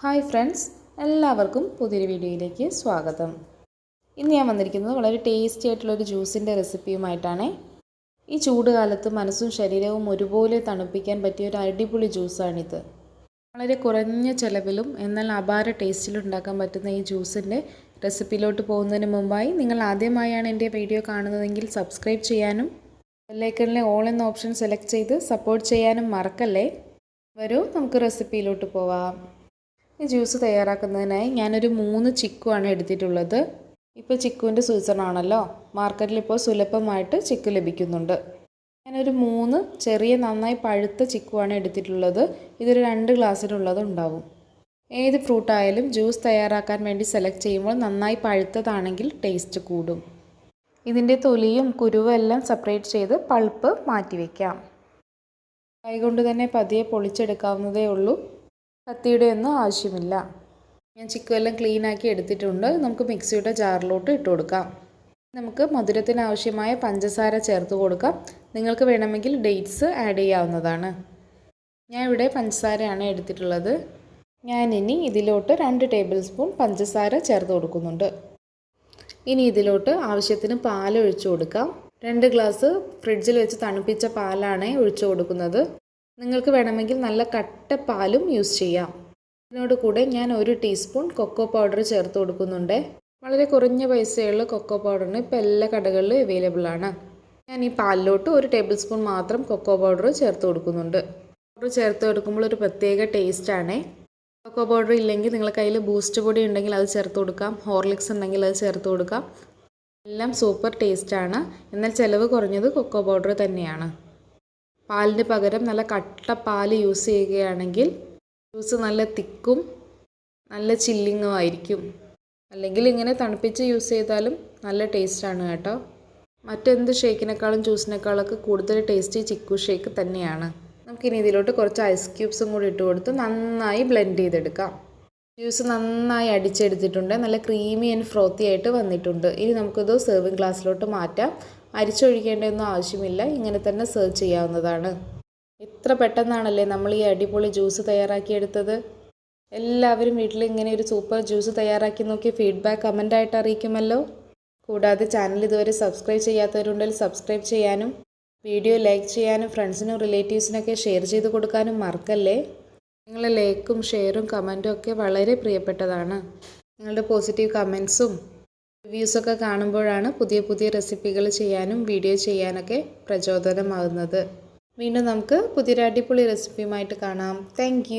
Hi friends എല്ലാവർക്കും പുതിയൊരു വീഡിയോയിലേക്ക് സ്വാഗതം. ഇന്ന് ഞാൻ വന്നിരിക്കുന്നത് വളരെ ടേസ്റ്റി ആയിട്ടുള്ളൊരു ജ്യൂസിന്റെ റെസിപ്പിയുമായിട്ടാണ് ഈ ചൂട് കാലത്ത് മനസ്സും ശരീരവും ഒരുപോലെ തണുപ്പിക്കാൻ പറ്റിയ ഒരു അടിപൊളി ജ്യൂസാണിത് വളരെ കുറഞ്ഞ ചിലവിലും എന്നാൽ അപാര ടേസ്റ്റിലും ഉണ്ടാക്കാൻ പറ്റുന്ന ഈ ജ്യൂസിന്റെ റെസിപ്പിയിലോട്ട് പോകുന്നതിന് മുമ്പായി നിങ്ങൾ ആദ്യമായാണ് എന്റെ വീഡിയോ കാണുന്നതെങ്കിൽ സബ്സ്ക്രൈബ് ചെയ്യാനും ബെല്ലൈക്കണിലെ ഓൾ എന്ന ഓപ്ഷൻ സെലക്ട് ചെയ്ത് സപ്പോർട്ട് ചെയ്യാനും മറക്കല്ലേ? വരൂ നമുക്ക് റെസിപ്പിയിലോട്ട് പോവാം. ഈ ജ്യൂസ് തയ്യാറാക്കുന്നതിനായി ഞാനൊരു മൂന്ന് ചിക്കുവാണ് എടുത്തിട്ടുള്ളത്. ഇപ്പോൾ ചിക്കുവിന്റെ സീസൺ ആണല്ലോ മാർക്കറ്റിൽ ഇപ്പോൾ സുലഭമായിട്ട് ചിക്കു ലഭിക്കുന്നുണ്ട്. ഞാനൊരു മൂന്ന് ചെറിയ നന്നായി പഴുത്ത ചിക്കുവാണ് എടുത്തിട്ടുള്ളത്. ഇതൊരു രണ്ട് ഗ്ലാസ്സിനുള്ളത് ഉണ്ടാവും. ഏത് ഫ്രൂട്ടായാലും ജ്യൂസ് തയ്യാറാക്കാൻ വേണ്ടി സെലക്ട് ചെയ്യുമ്പോൾ നന്നായി പഴുത്തതാണെങ്കിൽ ടേസ്റ്റ് കൂടും. ഇതിന്റെ തൊലിയും കുരുവും എല്ലാം സെപ്പറേറ്റ് ചെയ്ത് പൾപ്പ് മാറ്റി വയ്ക്കാം കൈകൊണ്ട് തന്നെ പതിയെ പൊളിച്ചെടുക്കാവുന്നതേ ഉള്ളൂ. കത്തിയുടെ ഒന്നും ആവശ്യമില്ല. ഞാൻ ചിക്കുവെല്ലാം ക്ലീൻ ആക്കി എടുത്തിട്ടുണ്ട്. നമുക്ക് മിക്സിയുടെ ജാറിലോട്ട് ഇട്ട് കൊടുക്കാം. നമുക്ക് മധുരത്തിന് ആവശ്യമായ പഞ്ചസാര ചേർത്ത് കൊടുക്കാം. നിങ്ങൾക്ക് വേണമെങ്കിൽ ഡേറ്റ്സ് ആഡ് ചെയ്യാവുന്നതാണ്. ഞാൻ ഇവിടെ പഞ്ചസാരയാണ് എടുത്തിട്ടുള്ളത്. ഞാൻ ഇനി ഇതിലോട്ട് രണ്ട് ടേബിൾ സ്പൂൺ പഞ്ചസാര ചേർത്ത് കൊടുക്കുന്നുണ്ട്. ഇനി ഇതിലോട്ട് ആവശ്യത്തിന് പാൽ ഒഴിച്ചു കൊടുക്കാം. രണ്ട് ഗ്ലാസ് ഫ്രിഡ്ജിൽ വെച്ച് തണുപ്പിച്ച പാലാണ് ഒഴിച്ചു കൊടുക്കുന്നത്. നിങ്ങൾക്ക് വേണമെങ്കിൽ നല്ല കട്ട പാലും യൂസ് ചെയ്യാം. ഇതിനോട് കൂടെ ഞാൻ ഒരു ടീസ്പൂൺ കൊക്കോ പൗഡർ ചേർത്ത് കൊടുക്കുന്നുണ്ട്. വളരെ കുറഞ്ഞ പൈസയുള്ള കൊക്കോ പൗഡറിന് ഇപ്പോൾ എല്ലാ കടകളിലും അവൈലബിൾ ആണ്. ഞാൻ ഈ പാലിലോട്ട് ഒരു ടേബിൾ സ്പൂൺ മാത്രം കൊക്കോ പൗഡർ ചേർത്ത് കൊടുക്കുന്നുണ്ട്. പൗഡർ ചേർത്ത് കൊടുക്കുമ്പോൾ ഒരു പ്രത്യേക ടേസ്റ്റ് ടേസ്റ്റാണേ കൊക്കോ പൗഡർ ഇല്ലെങ്കിൽ നിങ്ങളുടെ കയ്യിൽ ബൂസ്റ്റ് പൊടി ഉണ്ടെങ്കിൽ അത് ചേർത്ത് കൊടുക്കാം. ഹോർലിക്സ് ഉണ്ടെങ്കിൽ അത് ചേർത്ത് കൊടുക്കാം. എല്ലാം സൂപ്പർ ടേസ്റ്റ് ആണ്. എന്നാൽ ചിലവ് കുറഞ്ഞത് കൊക്കോ പൗഡർ തന്നെയാണ്. പാലിന് പകരം നല്ല കട്ട പാൽ യൂസ് ചെയ്യുകയാണെങ്കിൽ ജ്യൂസ് നല്ല തിക്കും നല്ല ചില്ലിങ്ങും ആയിരിക്കും. അല്ലെങ്കിൽ ഇങ്ങനെ തണുപ്പിച്ച് യൂസ് ചെയ്താലും നല്ല ടേസ്റ്റാണ് കേട്ടോ. മറ്റെന്ത് ഷേക്കിനേക്കാളും ജ്യൂസിനേക്കാളൊക്കെ കൂടുതൽ ടേസ്റ്റ് ചിക്കു ഷേക്ക് തന്നെയാണ്. നമുക്കിനി ഇതിലോട്ട് കുറച്ച് ഐസ് ക്യൂബ്സും കൂടി ഇട്ട് കൊടുത്ത് നന്നായി ബ്ലെൻഡ് ചെയ്തെടുക്കാം. ജ്യൂസ് നന്നായി അടിച്ചെടുത്തിട്ടുണ്ട്. നല്ല ക്രീമി ആൻഡ് ഫ്രോത്തി ആയിട്ട് വന്നിട്ടുണ്ട്. ഇനി നമുക്കിത് സെർവിങ് ഗ്ലാസ്സിലോട്ട് മാറ്റാം. അരിച്ചൊഴിക്കേണ്ടതൊന്നും ആവശ്യമില്ല. ഇങ്ങനെ തന്നെ സെർവ് ചെയ്യാവുന്നതാണ്. എത്ര പെട്ടെന്നാണല്ലേ നമ്മൾ ഈ അടിപൊളി ജ്യൂസ് തയ്യാറാക്കിയെടുത്തത്? എല്ലാവരും വീട്ടിൽ ഇങ്ങനെ ഒരു സൂപ്പർ ജ്യൂസ് തയ്യാറാക്കി നോക്കി ഫീഡ്ബാക്ക് കമന്റായിട്ട് അറിയിക്കുമല്ലോ. കൂടാതെ ചാനൽ ഇതുവരെ സബ്സ്ക്രൈബ് ചെയ്യാത്തവരുണ്ടെങ്കിൽ സബ്സ്ക്രൈബ് ചെയ്യാനും വീഡിയോ ലൈക്ക് ചെയ്യാനും ഫ്രണ്ട്സിനും റിലേറ്റീവ്സിനൊക്കെ ഷെയർ ചെയ്ത് കൊടുക്കാനും മറക്കല്ലേ? നിങ്ങളുടെ ലൈക്കും ഷെയറും കമന്റും ഒക്കെ വളരെ പ്രിയപ്പെട്ടതാണ്. നിങ്ങളുടെ പോസിറ്റീവ് കമൻസും റിവ്യൂസൊക്കെ കാണുമ്പോഴാണ് പുതിയ പുതിയ റെസിപ്പികൾ ചെയ്യാനും വീഡിയോ ചെയ്യാനൊക്കെ പ്രചോദനമാകുന്നത്. വീണ്ടും നമുക്ക് പുതിയൊരു അടിപൊളി റെസിപ്പിയുമായിട്ട് കാണാം. താങ്ക്